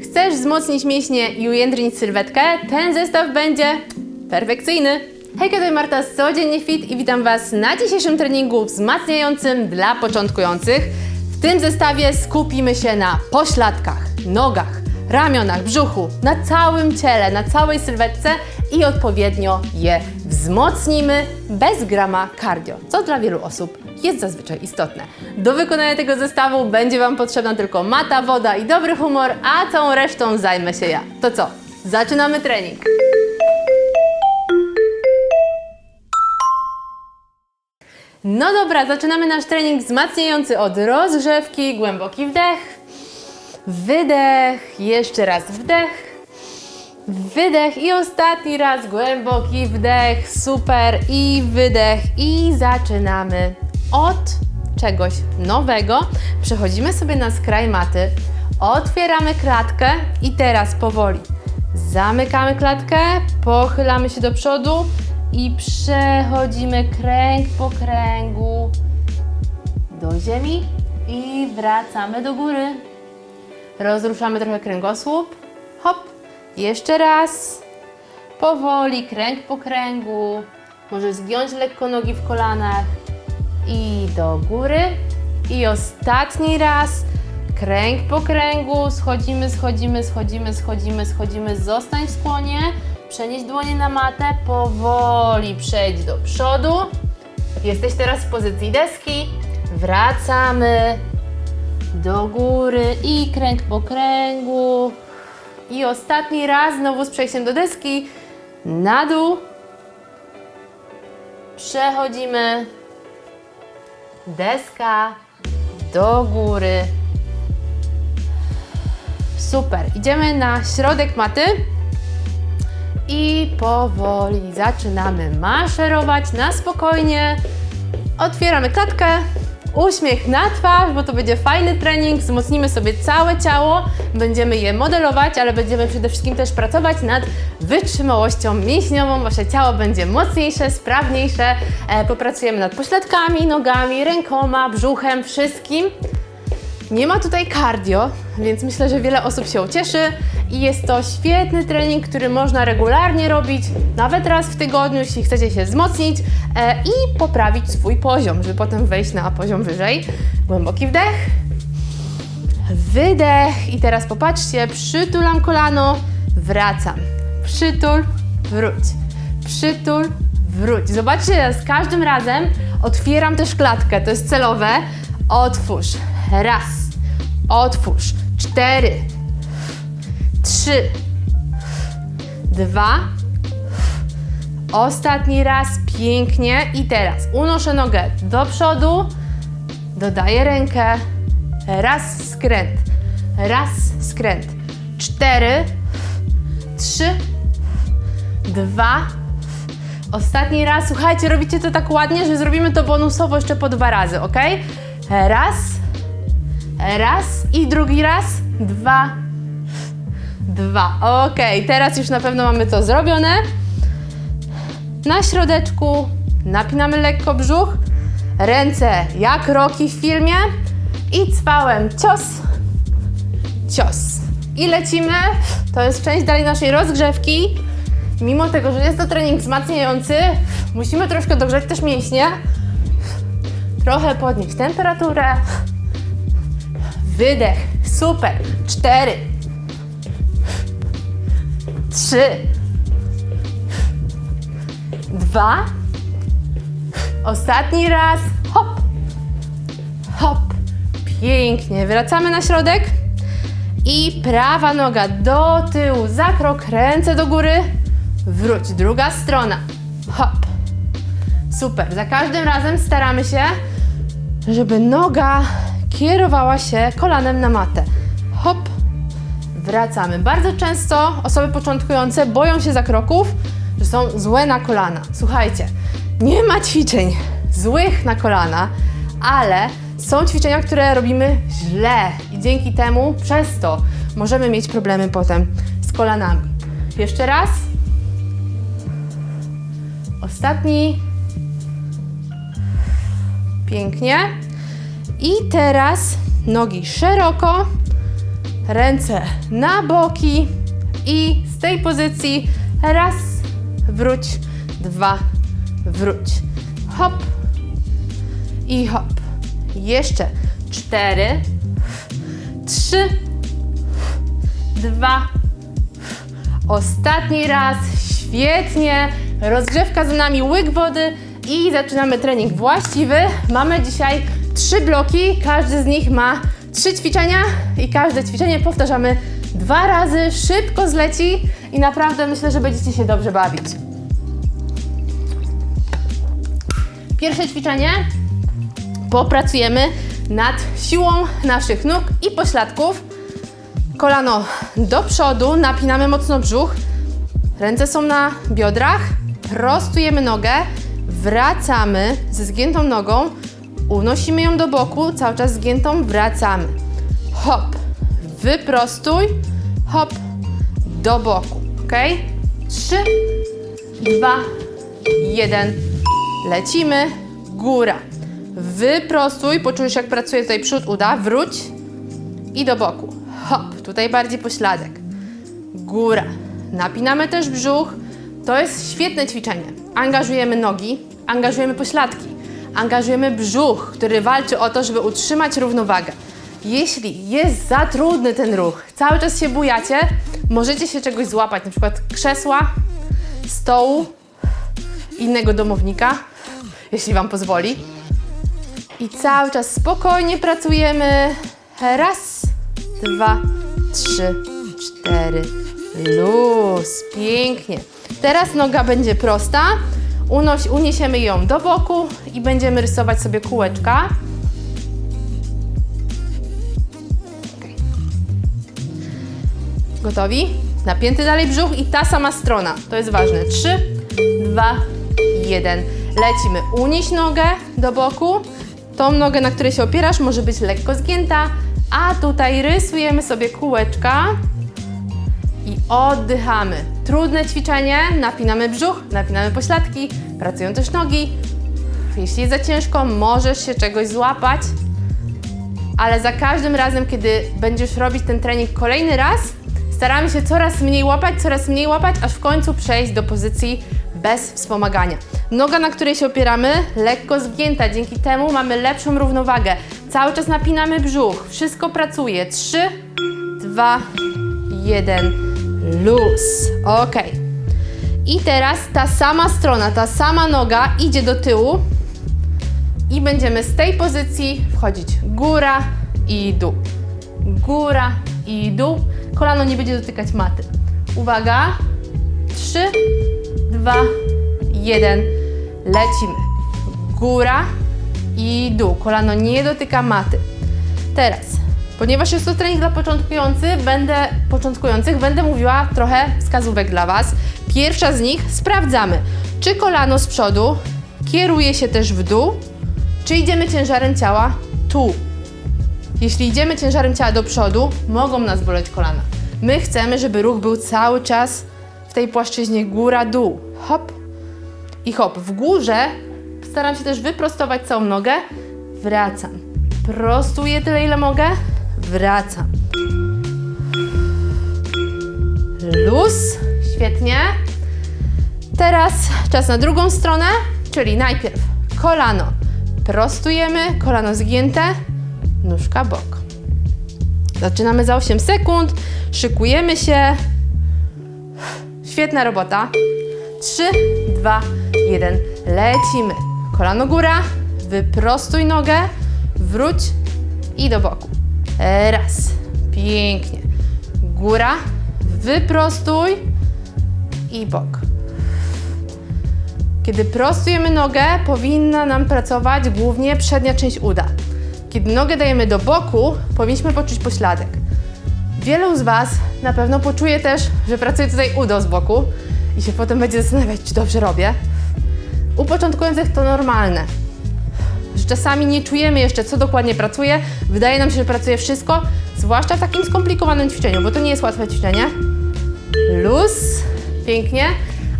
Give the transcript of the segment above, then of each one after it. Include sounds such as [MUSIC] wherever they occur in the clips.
Chcesz wzmocnić mięśnie i ujędrnić sylwetkę? Ten zestaw będzie perfekcyjny. Hejka, to Marta z Codziennie Fit i witam Was na dzisiejszym treningu wzmacniającym dla początkujących. W tym zestawie skupimy się na pośladkach, nogach, ramionach, brzuchu, na całym ciele, na całej sylwetce i odpowiednio je wzmocnimy bez grama cardio, co dla wielu osób jest zazwyczaj istotne. Do wykonania tego zestawu będzie Wam potrzebna tylko mata, woda i dobry humor, a całą resztą zajmę się ja. To co? Zaczynamy trening! No dobra, zaczynamy nasz trening wzmacniający od rozgrzewki. Głęboki wdech, wydech, jeszcze raz wdech, wydech i ostatni raz głęboki wdech, super i wydech i zaczynamy od czegoś nowego. Przechodzimy sobie na skraj maty, otwieramy klatkę i teraz powoli zamykamy klatkę, pochylamy się do przodu i przechodzimy kręg po kręgu do ziemi i wracamy do góry. Rozruszamy trochę kręgosłup. Hop. Jeszcze raz. Powoli, kręg po kręgu. Może zgiąć lekko nogi w kolanach. I do góry. I ostatni raz. Kręg po kręgu. Schodzimy, schodzimy, schodzimy, schodzimy, schodzimy. Zostań w skłonie. Przenieś dłonie na matę. Powoli przejdź do przodu. Jesteś teraz w pozycji deski. Wracamy do góry i kręg po kręgu. I ostatni raz znowu z przejściem do deski. Na dół. Przechodzimy. Deska do góry. Super. Idziemy na środek maty. I powoli zaczynamy maszerować na spokojnie. Otwieramy klatkę, uśmiech na twarz, bo to będzie fajny trening. Wzmocnimy sobie całe ciało, będziemy je modelować, ale będziemy przede wszystkim też pracować nad wytrzymałością mięśniową. Wasze ciało będzie mocniejsze, sprawniejsze. E, popracujemy nad pośladkami, nogami, rękoma, brzuchem, wszystkim. Nie ma tutaj cardio, więc myślę, że wiele osób się ucieszy i jest to świetny trening, który można regularnie robić, nawet raz w tygodniu, jeśli chcecie się wzmocnić e, i poprawić swój poziom, żeby potem wejść na poziom wyżej. Głęboki wdech, wydech i teraz popatrzcie, przytulam kolano, wracam, przytul, wróć, przytul, wróć. Zobaczcie, z każdym razem otwieram też klatkę, to jest celowe, otwórz, raz, otwórz, cztery, trzy, dwa, ostatni raz, pięknie. I teraz unoszę nogę do przodu, dodaję rękę, raz skręt, raz skręt, cztery, trzy, dwa, ostatni raz, słuchajcie, robicie to tak ładnie, że zrobimy to bonusowo jeszcze po dwa razy, ok? Raz, raz i drugi raz, dwa, dwa. Ok, teraz już na pewno mamy to zrobione. Na środeczku napinamy lekko brzuch, ręce jak roki w filmie i cwałem cios, cios. I lecimy. To jest część dalej naszej rozgrzewki. Mimo tego, że jest to trening wzmacniający, musimy troszkę dogrzać też mięśnie. Trochę podnieść temperaturę. Wydech. Super. Cztery. Trzy. Dwa. Ostatni raz. Hop. Hop. Pięknie. Wracamy na środek. I prawa noga do tyłu. Za krok. Ręce do góry. Wróć. Druga strona. Hop. Super. Za każdym razem staramy się, żeby noga kierowała się kolanem na matę. Hop. Wracamy. Bardzo często osoby początkujące boją się zakroków, że są złe na kolana. Słuchajcie, nie ma ćwiczeń złych na kolana, ale są ćwiczenia, które robimy źle i dzięki temu przez to możemy mieć problemy potem z kolanami. Jeszcze raz. Ostatni. Pięknie. I teraz nogi szeroko, ręce na boki i z tej pozycji raz, wróć, dwa, wróć. Hop i hop. Jeszcze cztery, trzy, dwa, ostatni raz. Świetnie. Rozgrzewka za nami, łyk wody i zaczynamy trening właściwy. Mamy dzisiaj trzy bloki, każdy z nich ma trzy ćwiczenia i każde ćwiczenie powtarzamy dwa razy, szybko zleci i naprawdę myślę, że będziecie się dobrze bawić. Pierwsze ćwiczenie. Popracujemy nad siłą naszych nóg i pośladków. Kolano do przodu, napinamy mocno brzuch, ręce są na biodrach, prostujemy nogę, wracamy ze zgiętą nogą, unosimy ją do boku, cały czas zgiętą, wracamy. Hop, wyprostuj, hop, do boku, ok? Trzy, dwa, jeden, lecimy, góra. Wyprostuj, poczujesz jak pracuje tutaj przód uda, wróć i do boku. Hop, tutaj bardziej pośladek. Góra. Napinamy też brzuch. To jest świetne ćwiczenie. Angażujemy nogi, angażujemy pośladki, angażujemy brzuch, który walczy o to, żeby utrzymać równowagę. Jeśli jest za trudny ten ruch, cały czas się bujacie, możecie się czegoś złapać, na przykład krzesła, stołu, innego domownika, jeśli Wam pozwoli. I cały czas spokojnie pracujemy. Raz, dwa, trzy, cztery. Luz. Pięknie. Teraz noga będzie prosta. Unoś, uniesiemy ją do boku i będziemy rysować sobie kółeczka. Gotowi? Napięty dalej brzuch i ta sama strona. To jest ważne. Trzy, dwa, jeden. Lecimy. Unieś nogę do boku. Tą nogę, na której się opierasz, może być lekko zgięta, a tutaj rysujemy sobie kółeczka i oddychamy. Trudne ćwiczenie, napinamy brzuch, napinamy pośladki, pracują też nogi. Jeśli jest za ciężko, możesz się czegoś złapać, ale za każdym razem, kiedy będziesz robić ten trening kolejny raz, staramy się coraz mniej łapać, coraz mniej łapać, aż w końcu przejść do pozycji bez wspomagania. Noga, na której się opieramy, lekko zgięta, dzięki temu mamy lepszą równowagę. Cały czas napinamy brzuch, wszystko pracuje. 3, 2, 1, luz. Ok. I teraz ta sama strona, ta sama noga idzie do tyłu i będziemy z tej pozycji wchodzić góra i dół. Góra i dół. Kolano nie będzie dotykać maty. Uwaga. 3, 2, 1. Lecimy. Góra i dół. Kolano nie dotyka maty. Teraz, ponieważ jest to trening dla początkujących, będę, początkujących, będę mówiła trochę wskazówek dla Was. Pierwsza z nich sprawdzamy, czy kolano z przodu kieruje się też w dół, czy idziemy ciężarem ciała tu. Jeśli idziemy ciężarem ciała do przodu, mogą nas boleć kolana. My chcemy, żeby ruch był cały czas w tej płaszczyźnie góra-dół. Hop i hop. W górze staram się też wyprostować całą nogę. Wracam. Prostuję tyle, ile mogę. Wracam. Luz. Świetnie. Teraz czas na drugą stronę, czyli najpierw kolano. Prostujemy, kolano zgięte, nóżka bok. Zaczynamy za 8 sekund, szykujemy się. Świetna robota. 3, 2, 1. Lecimy. Kolano góra, wyprostuj nogę, wróć i do boku. Raz. Pięknie. Góra, wyprostuj i bok. Kiedy prostujemy nogę, powinna nam pracować głównie przednia część uda. Kiedy nogę dajemy do boku, powinniśmy poczuć pośladek. Wielu z Was na pewno poczuje też, że pracuje tutaj udo z boku i się potem będzie zastanawiać, czy dobrze robię. U początkujących to normalne, że czasami nie czujemy jeszcze, co dokładnie pracuje. Wydaje nam się, że pracuje wszystko, zwłaszcza w takim skomplikowanym ćwiczeniu, bo to nie jest łatwe ćwiczenie. Luz, pięknie,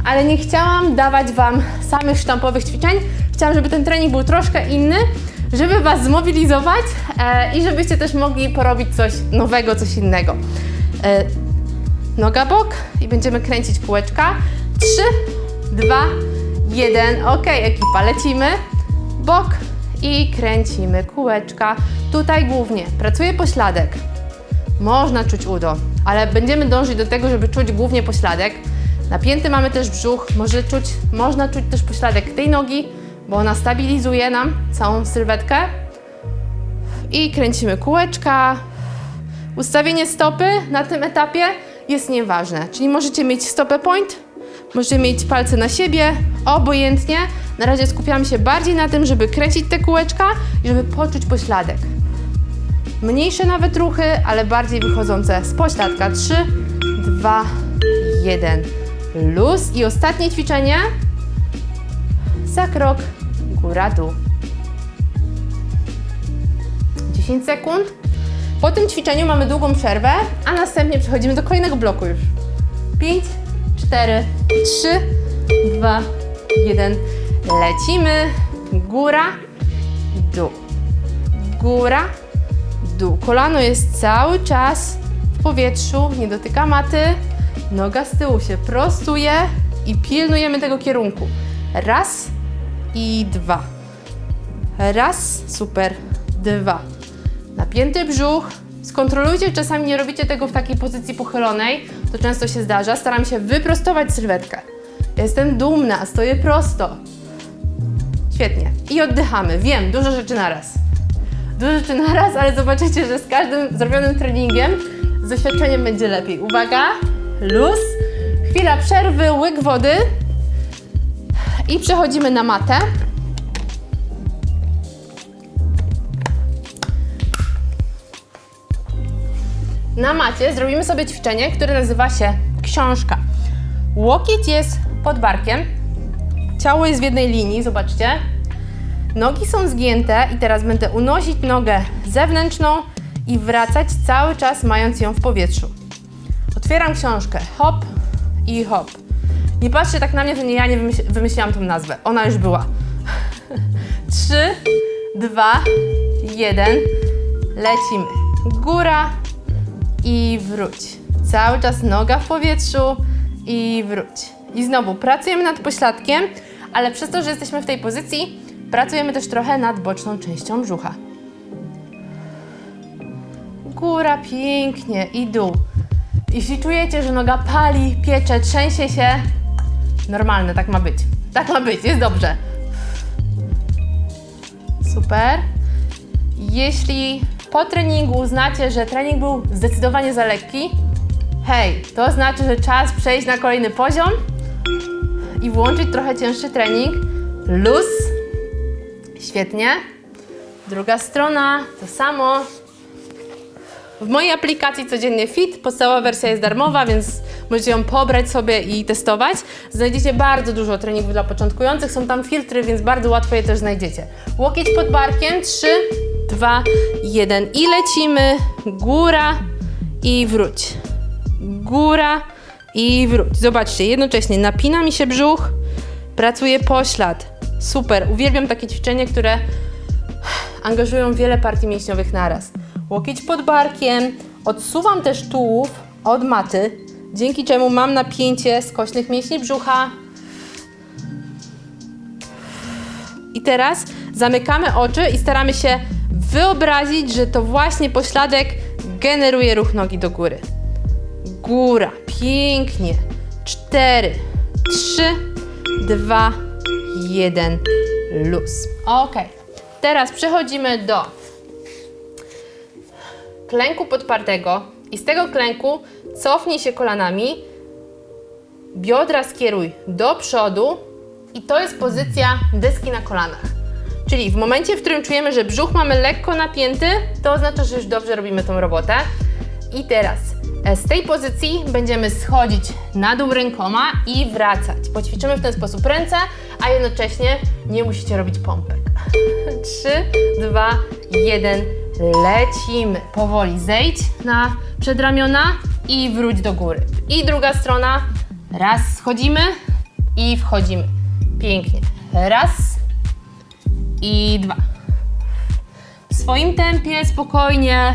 ale nie chciałam dawać Wam samych sztampowych ćwiczeń. Chciałam, żeby ten trening był troszkę inny, żeby Was zmobilizować e, i żebyście też mogli porobić coś nowego, coś innego. E, noga bok i będziemy kręcić kółeczka. 3, 2, 1. Ok, ekipa, lecimy. Bok i kręcimy kółeczka. Tutaj głównie pracuje pośladek. Można czuć udo, ale będziemy dążyć do tego, żeby czuć głównie pośladek. Napięty mamy też brzuch, może czuć, można czuć też pośladek tej nogi, bo ona stabilizuje nam całą sylwetkę. I kręcimy kółeczka. Ustawienie stopy na tym etapie jest nieważne, czyli możecie mieć stopę point, możecie mieć palce na siebie, obojętnie. Na razie skupiamy się bardziej na tym, żeby kręcić te kółeczka i żeby poczuć pośladek. Mniejsze nawet ruchy, ale bardziej wychodzące z pośladka. 3, 2, 1. Luz. I ostatnie ćwiczenie. Za krok, góra, dół. 10 sekund. Po tym ćwiczeniu mamy długą przerwę, a następnie przechodzimy do kolejnego bloku już. 5, 4, 3, 2, 1. Lecimy. Góra, dół. Góra, dół. Kolano jest cały czas w powietrzu, nie dotyka maty. Noga z tyłu się prostuje i pilnujemy tego kierunku. Raz i dwa. Raz, super, dwa. Napięty brzuch. Skontrolujcie, czasami nie robicie tego w takiej pozycji pochylonej, to często się zdarza. Staram się wyprostować sylwetkę. Jestem dumna, stoję prosto. Świetnie. I oddychamy. Wiem, dużo rzeczy naraz. Dużo rzeczy naraz, ale zobaczycie, że z każdym zrobionym treningiem z doświadczeniem będzie lepiej. Uwaga, luz. Chwila przerwy, łyk wody. I przechodzimy na matę. Na macie zrobimy sobie ćwiczenie, które nazywa się książka. Łokieć jest pod barkiem, ciało jest w jednej linii, zobaczcie. Nogi są zgięte i teraz będę unosić nogę zewnętrzną i wracać cały czas mając ją w powietrzu. Otwieram książkę, hop i hop. Nie patrzcie tak na mnie, że nie ja nie wymyśl wymyśliłam tą nazwę, ona już była. 3, 2, 1, lecimy. Góra, i wróć. Cały czas noga w powietrzu i wróć. I znowu pracujemy nad pośladkiem, ale przez to, że jesteśmy w tej pozycji, pracujemy też trochę nad boczną częścią brzucha. Góra pięknie i dół. Jeśli czujecie, że noga pali, piecze, trzęsie się, normalne, tak ma być. Tak ma być, jest dobrze. Super. Jeśli po treningu uznacie, że trening był zdecydowanie za lekki, hej, to znaczy, że czas przejść na kolejny poziom i włączyć trochę cięższy trening. Luz. Świetnie. Druga strona, to samo. W mojej aplikacji Codziennie Fit podstawowa wersja jest darmowa, więc możecie ją pobrać sobie i testować. Znajdziecie bardzo dużo treningów dla początkujących, są tam filtry, więc bardzo łatwo je też znajdziecie. Łokieć pod barkiem, 3, 2, 1 i lecimy. Góra i wróć. Góra i wróć. Zobaczcie, jednocześnie napina mi się brzuch, pracuje poślad. Super, uwielbiam takie ćwiczenie, które angażują wiele partii mięśniowych naraz. Łokieć pod barkiem, odsuwam też tułów od maty, dzięki czemu mam napięcie skośnych mięśni brzucha. I teraz zamykamy oczy i staramy się wyobrazić, że to właśnie pośladek generuje ruch nogi do góry. Góra, pięknie. Cztery, trzy, dwa, jeden, luz. Ok, teraz przechodzimy do klęku podpartego i z tego klęku cofnij się kolanami, biodra skieruj do przodu i to jest pozycja deski na kolanach. Czyli w momencie, w którym czujemy, że brzuch mamy lekko napięty, to oznacza, że już dobrze robimy tą robotę. I teraz e, z tej pozycji będziemy schodzić na dół rękoma i wracać. Poćwiczymy w ten sposób ręce, a jednocześnie nie musicie robić pompek. 3, 2, 1, lecimy. Powoli zejdź na przedramiona i wróć do góry. I druga strona. Raz schodzimy i wchodzimy. Pięknie. Raz i dwa. swoim tempie, spokojnie.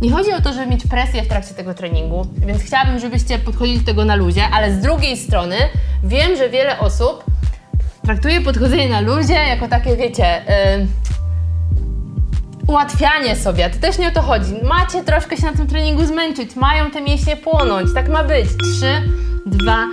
Nie chodzi o to, żeby mieć presję w trakcie tego treningu, więc chciałabym, żebyście podchodzili do tego na luzie, ale z drugiej strony wiem, że wiele osób traktuje podchodzenie na luzie jako takie, wiecie, yy, ułatwianie sobie, a to też nie o to chodzi. Macie troszkę się na tym treningu zmęczyć, mają te mięśnie płonąć, tak ma być. 3, 2,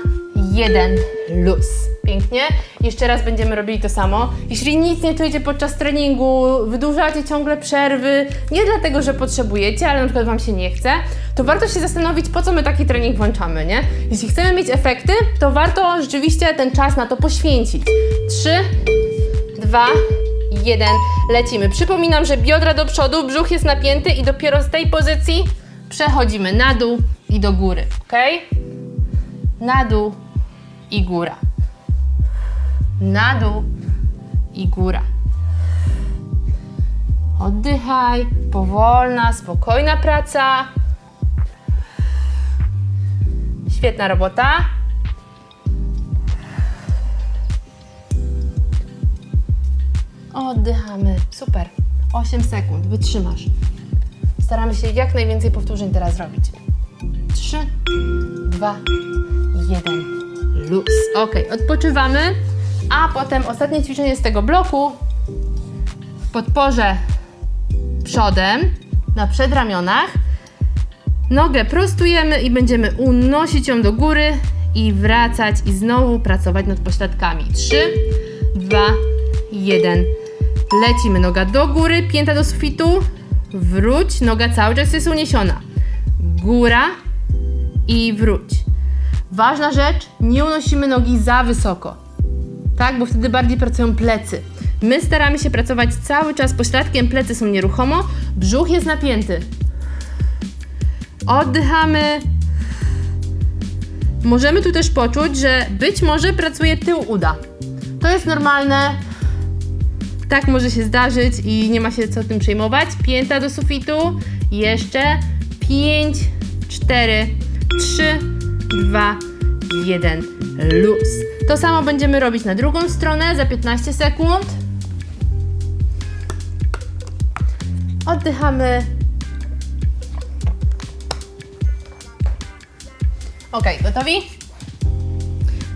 1, luz. Pięknie. Jeszcze raz będziemy robili to samo. Jeśli nic nie czujecie podczas treningu, wydłużacie ciągle przerwy, nie dlatego, że potrzebujecie, ale na przykład Wam się nie chce, to warto się zastanowić, po co my taki trening włączamy, nie? Jeśli chcemy mieć efekty, to warto rzeczywiście ten czas na to poświęcić. 3, 2, jeden, lecimy. Przypominam, że biodra do przodu, brzuch jest napięty i dopiero z tej pozycji przechodzimy na dół i do góry, ok? Na dół i góra. Na dół i góra. Oddychaj, powolna, spokojna praca. Świetna robota. Oddychamy. Super. 8 sekund. Wytrzymasz. Staramy się jak najwięcej powtórzeń teraz zrobić. 3, 2, 1. Luz. Ok, odpoczywamy. A potem ostatnie ćwiczenie z tego bloku. W podporze przodem na przedramionach. Nogę prostujemy i będziemy unosić ją do góry i wracać i znowu pracować nad pośladkami. 3, 2, 1. Lecimy. Noga do góry, pięta do sufitu. Wróć. Noga cały czas jest uniesiona. Góra i wróć. Ważna rzecz, nie unosimy nogi za wysoko. Tak, bo wtedy bardziej pracują plecy. My staramy się pracować cały czas pośladkiem, plecy są nieruchomo, brzuch jest napięty. Oddychamy. Możemy tu też poczuć, że być może pracuje tył uda. To jest normalne. Tak może się zdarzyć i nie ma się co tym przejmować. Pięta do sufitu. Jeszcze 5, 4, 3, 2, 1. Luz. To samo będziemy robić na drugą stronę za 15 sekund. Oddychamy. Ok, gotowi?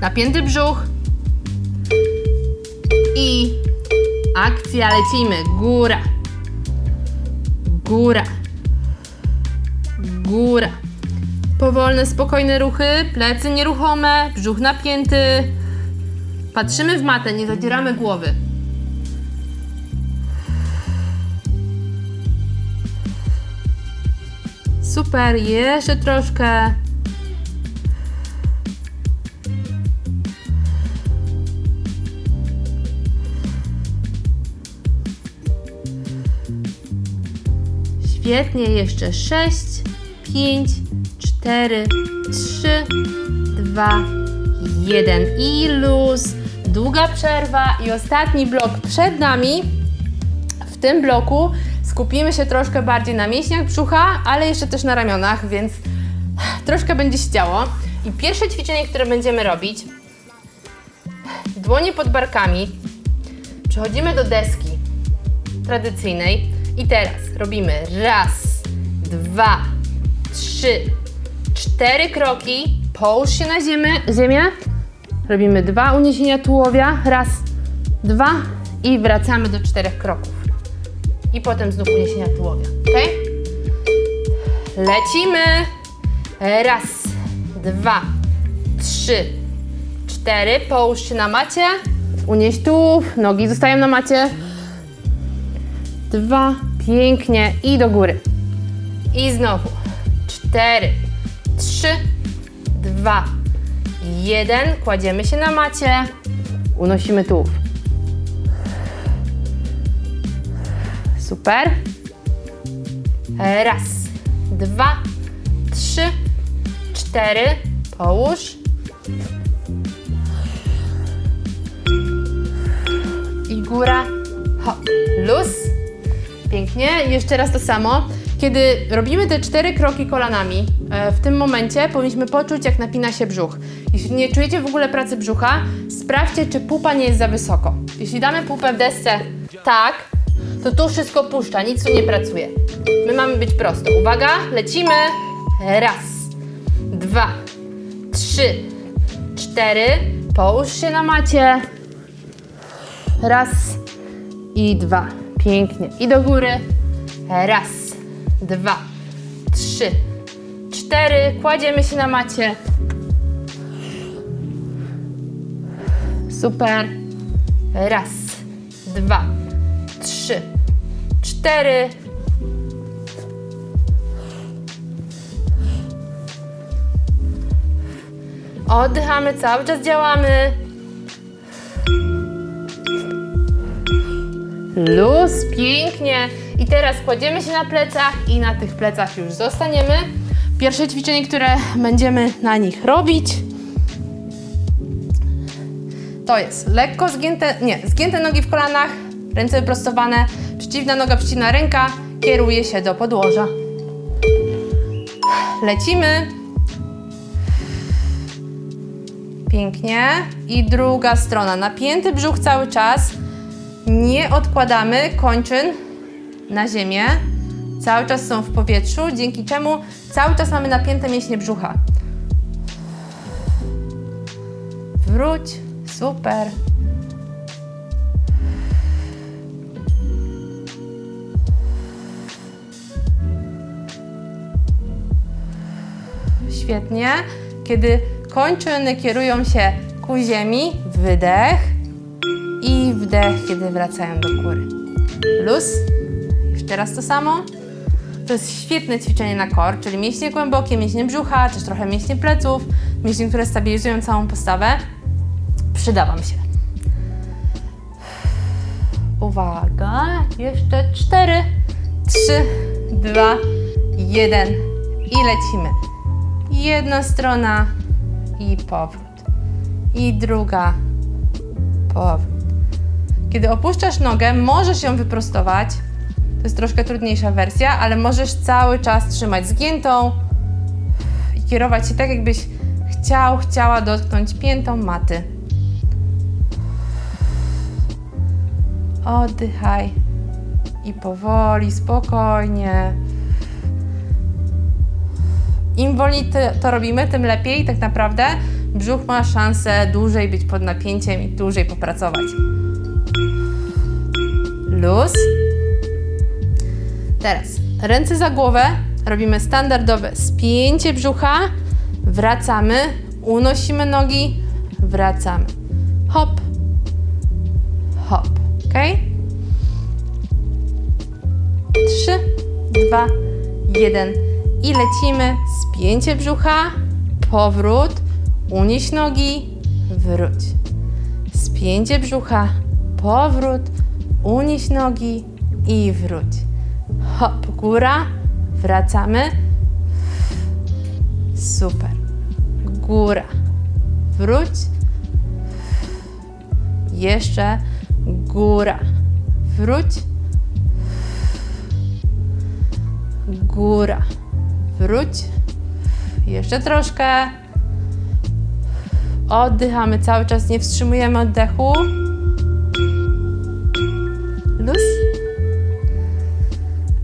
Napięty brzuch. I akcja, lecimy. Góra. Góra. Góra. Powolne, spokojne ruchy, plecy nieruchome, brzuch napięty. Patrzymy w matę, nie zadzieramy głowy. Super, jeszcze troszkę. Świetnie, jeszcze 6, 5, 4, 3, 2, 1 i luz. Długa przerwa i ostatni blok przed nami. W tym bloku skupimy się troszkę bardziej na mięśniach brzucha, ale jeszcze też na ramionach, więc troszkę będzie się działo. I pierwsze ćwiczenie, które będziemy robić, dłonie pod barkami, przechodzimy do deski tradycyjnej i teraz robimy raz, dwa, trzy, cztery kroki, połóż się na ziemię, ziemię, robimy dwa uniesienia tułowia, raz, dwa i wracamy do czterech kroków. I potem znów uniesienia tułowia, ok? Lecimy. Raz, dwa, trzy, cztery. Połóż się na macie. Unieś tułów, nogi zostają na macie. Dwa, pięknie i do góry. I znowu. Cztery, trzy, dwa, jeden. Kładziemy się na macie. Unosimy tułów. Super. Raz, dwa, trzy, cztery. Połóż. I góra. Hop. Luz. Pięknie. Jeszcze raz to samo. Kiedy robimy te cztery kroki kolanami, e, w tym momencie powinniśmy poczuć, jak napina się brzuch. Jeśli nie czujecie w ogóle pracy brzucha, sprawdźcie, czy pupa nie jest za wysoko. Jeśli damy pupę w desce tak, to tu wszystko puszcza, nic tu nie pracuje. My mamy być prosto. Uwaga, lecimy. Raz, dwa, trzy, cztery. Połóż się na macie. Raz i dwa. Pięknie. I do góry. Raz, dwa, trzy, cztery. Kładziemy się na macie. Super. Raz, dwa, trzy, cztery. Oddychamy, cały czas działamy. Luz, pięknie. I teraz kładziemy się na plecach i na tych plecach już zostaniemy. Pierwsze ćwiczenie, które będziemy na nich robić, to jest lekko zgięte, nie, zgięte nogi w kolanach, ręce wyprostowane, przeciwna noga, przeciwna ręka, kieruje się do podłoża. Lecimy. Pięknie. I druga strona. Napięty brzuch cały czas. Nie odkładamy kończyn na ziemię. Cały czas są w powietrzu, dzięki czemu cały czas mamy napięte mięśnie brzucha. Wróć. Super. Świetnie. Kiedy kończyny kierują się ku ziemi, wydech i wdech, kiedy wracają do góry. Luz. Jeszcze raz to samo. To jest świetne ćwiczenie na kor, czyli mięśnie głębokie, mięśnie brzucha, też trochę mięśnie pleców, mięśnie, które stabilizują całą postawę. Przyda Wam się. Uwaga, jeszcze cztery, trzy, dwa, jeden i lecimy. Jedna strona i powrót. I druga, powrót. Kiedy opuszczasz nogę, możesz ją wyprostować. To jest troszkę trudniejsza wersja, ale możesz cały czas trzymać zgiętą i kierować się tak, jakbyś chciał, chciała dotknąć piętą maty. Oddychaj i powoli, spokojnie. Im wolniej to, robimy, tym lepiej. Tak naprawdę brzuch ma szansę dłużej być pod napięciem i dłużej popracować. Luz. Teraz ręce za głowę. Robimy standardowe spięcie brzucha. Wracamy. Unosimy nogi. Wracamy. Hop. Hop. Ok? Trzy, dwa, jeden. I lecimy. Spięcie brzucha. Powrót. Unieś nogi. Wróć. Spięcie brzucha. Powrót. Unieś nogi i wróć. Hop, góra. Wracamy. Super. Góra. Wróć. Jeszcze. Góra. Wróć. Góra. Wróć. Jeszcze troszkę. Oddychamy cały czas, nie wstrzymujemy oddechu.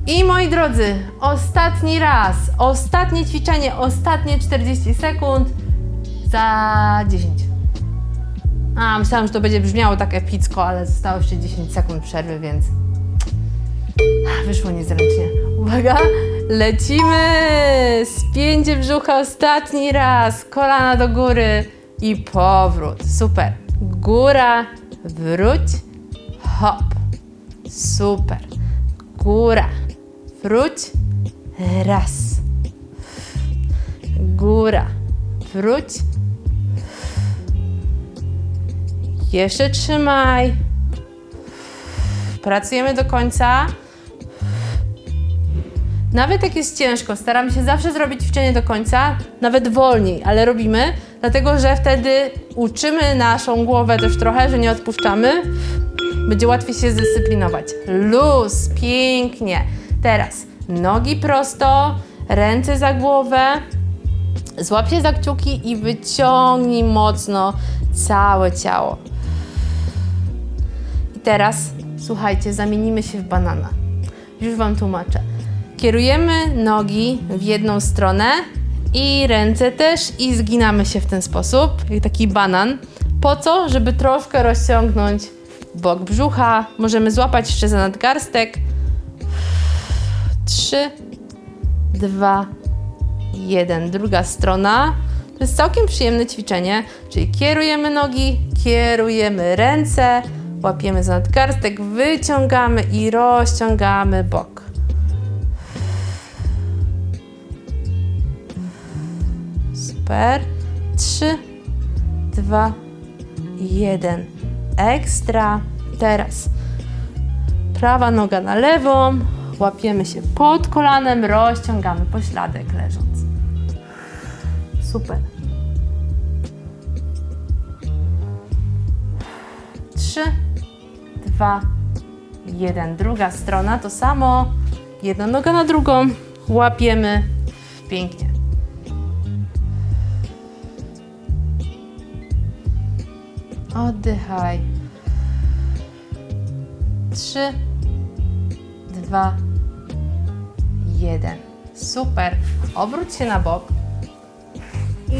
I moi drodzy, ostatni raz, ostatnie ćwiczenie, ostatnie 40 sekund za 10. A, myślałam, że to będzie brzmiało tak epicko, ale zostało jeszcze 10 sekund przerwy, więc wyszło niezręcznie. Uwaga, lecimy! Spięcie brzucha ostatni raz, kolana do góry i powrót. Super. Góra, wróć, hop. Super. Góra, wróć, raz. Góra, wróć. Jeszcze trzymaj. Pracujemy do końca. Nawet jak jest ciężko, staramy się zawsze zrobić ćwiczenie do końca, nawet wolniej, ale robimy, dlatego że wtedy uczymy naszą głowę też trochę, że nie odpuszczamy. Będzie łatwiej się zdyscyplinować. Luz, pięknie. Teraz Nogi prosto, ręce za głowę. Złap się za kciuki i wyciągnij mocno całe ciało. I teraz, słuchajcie, zamienimy się w banana. Już Wam tłumaczę. Kierujemy nogi w jedną stronę i ręce też i zginamy się w ten sposób, jak taki banan. Po co? Żeby troszkę rozciągnąć bok brzucha. Możemy złapać jeszcze za nadgarstek. Trzy, dwa, jeden. Druga strona. To jest całkiem przyjemne ćwiczenie, czyli kierujemy nogi, kierujemy ręce, łapiemy za nadgarstek, wyciągamy i rozciągamy bok. Super. Trzy, dwa, jeden. Ekstra. Teraz prawa noga na lewą, łapiemy się pod kolanem, rozciągamy pośladek leżąc. Super. Trzy, dwa, jeden. Druga strona to samo. Jedna noga na drugą. Łapiemy. Pięknie. Oddychaj. Trzy, dwa, jeden. Super. Obróć się na bok.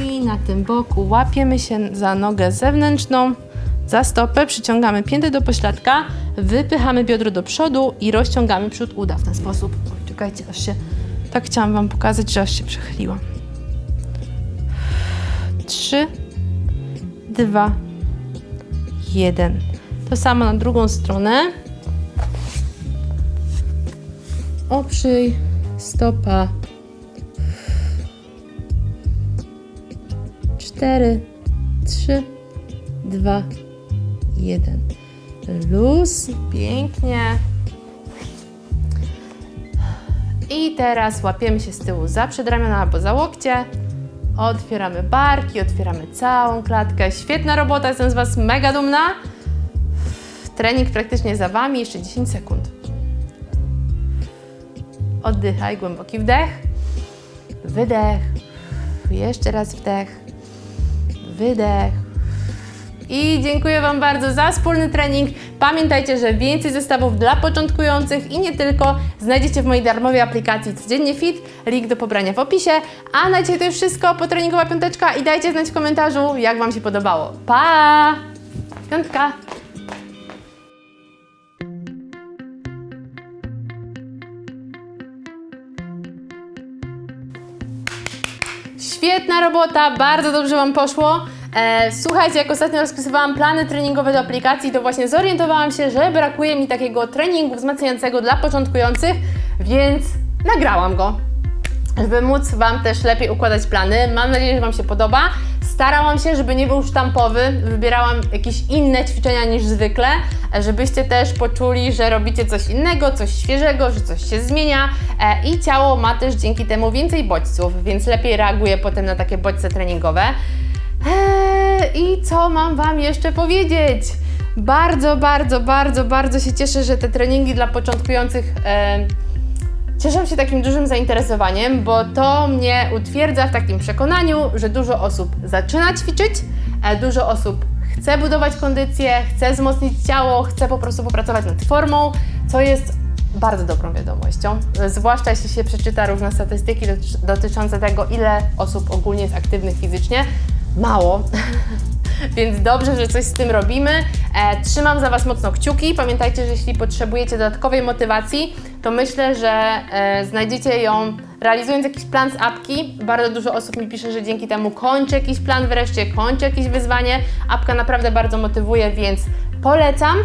I na tym boku łapiemy się za nogę zewnętrzną, za stopę, przyciągamy piętę do pośladka, wypychamy biodro do przodu i rozciągamy przód uda w ten sposób. Czekajcie, aż się... Tak chciałam Wam pokazać, że aż się przechyliłam. Trzy, dwa, jeden. To samo na drugą stronę. Oprzyj, stopa. Cztery, trzy, dwa, jeden. Luz, pięknie. I teraz łapiemy się z tyłu za przedramiona albo za łokcie. Otwieramy barki, otwieramy całą klatkę. Świetna robota, jestem z Was mega dumna. Trening praktycznie za Wami, jeszcze 10 sekund. Oddychaj, głęboki wdech, wydech, jeszcze raz wdech, wydech. I dziękuję Wam bardzo za wspólny trening. Pamiętajcie, że więcej zestawów dla początkujących i nie tylko znajdziecie w mojej darmowej aplikacji Codziennie Fit. Link do pobrania w opisie. A na dzisiaj to już wszystko. Potreningowa piąteczka i dajcie znać w komentarzu, jak Wam się podobało. Pa! Piątka! Świetna robota, bardzo dobrze Wam poszło. E, słuchajcie, jak ostatnio rozpisywałam plany treningowe do aplikacji, to właśnie zorientowałam się, że brakuje mi takiego treningu wzmacniającego dla początkujących, więc nagrałam go, żeby móc Wam też lepiej układać plany. Mam nadzieję, że Wam się podoba. Starałam się, żeby nie był sztampowy, wybierałam jakieś inne ćwiczenia niż zwykle, żebyście też poczuli, że robicie coś innego, coś świeżego, że coś się zmienia e, i ciało ma też dzięki temu więcej bodźców, więc lepiej reaguje potem na takie bodźce treningowe. Eee, I co mam Wam jeszcze powiedzieć? Bardzo, bardzo, bardzo, bardzo się cieszę, że te treningi dla początkujących cieszą się takim dużym zainteresowaniem, bo to mnie utwierdza w takim przekonaniu, że dużo osób zaczyna ćwiczyć, e, dużo osób chce budować kondycję, chce wzmocnić ciało, chce po prostu popracować nad formą, co jest bardzo dobrą wiadomością, zwłaszcza jeśli się przeczyta różne statystyki doty- dotyczące tego, ile osób ogólnie jest aktywnych fizycznie. Mało, [LAUGHS] więc dobrze, że coś z tym robimy. E, trzymam za Was mocno kciuki. Pamiętajcie, że jeśli potrzebujecie dodatkowej motywacji, to myślę, że e, znajdziecie ją realizując jakiś plan z apki. Bardzo dużo osób mi pisze, że dzięki temu kończy jakiś plan wreszcie, kończy jakieś wyzwanie. Apka naprawdę bardzo motywuje, więc polecam.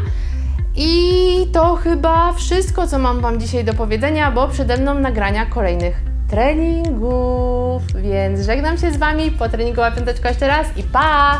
I to chyba wszystko, co mam Wam dzisiaj do powiedzenia, bo przede mną nagrania kolejnych treningów. Więc żegnam się z Wami, potreningowa piąteczka jeszcze raz i pa!